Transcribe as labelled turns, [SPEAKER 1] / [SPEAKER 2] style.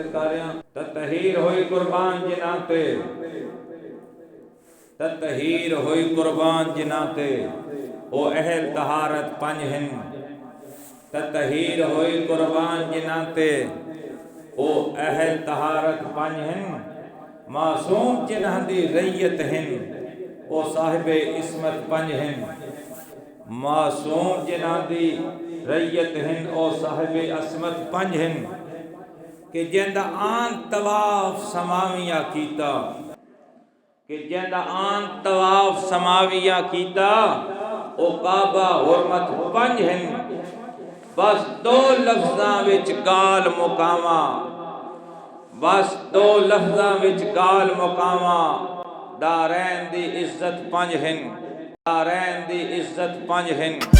[SPEAKER 1] सत्कार्यां तत्हीर होई कुर्बान जिनाते तत्हीर होई कुर्बान जिनाते ओ अहल तहारत पंज हिन। तत्हीर होई कुर्बान जिनाते ओ अहल तहारत पंज हिन। मासूम जिन्ह दी रैयत हिन, ओ साहिब इसमत पंज हिन। मासूम जिन्ह दी रैयत हिन, ओ साहिब असमत पंज हिन। ਕਿ ਜਿੰਦਾ ਆਨ ਤਵਾਫ ਸਮਾਵੀਆਂ ਕੀਤਾ। ਕਿ ਜਿੰਦਾ ਆਨ ਤਵਾਫ ਸਮਾਵੀਆਂ ਕੀਤਾ, ਉਹ ਕਾਬਾ ਹੁਰਮਤ ਪੰਜ ਹਨ। ਬਸ ਦੋ ਲਫ਼ਜ਼ਾਂ ਵਿੱਚ ਗਾਲ ਮੁਕਾਵਾ। ਬਸ ਦੋ ਲਫ਼ਜ਼ਾਂ ਵਿੱਚ ਗਾਲ ਮੁਕਾਵਾ। ਦਾਰੈਨ ਦੀ ਇੱਜ਼ਤ ਪੰਜ ਹਨ। ਦਾਰੈਨ ਦੀ ਇੱਜ਼ਤ ਪੰਜ ਹਨ।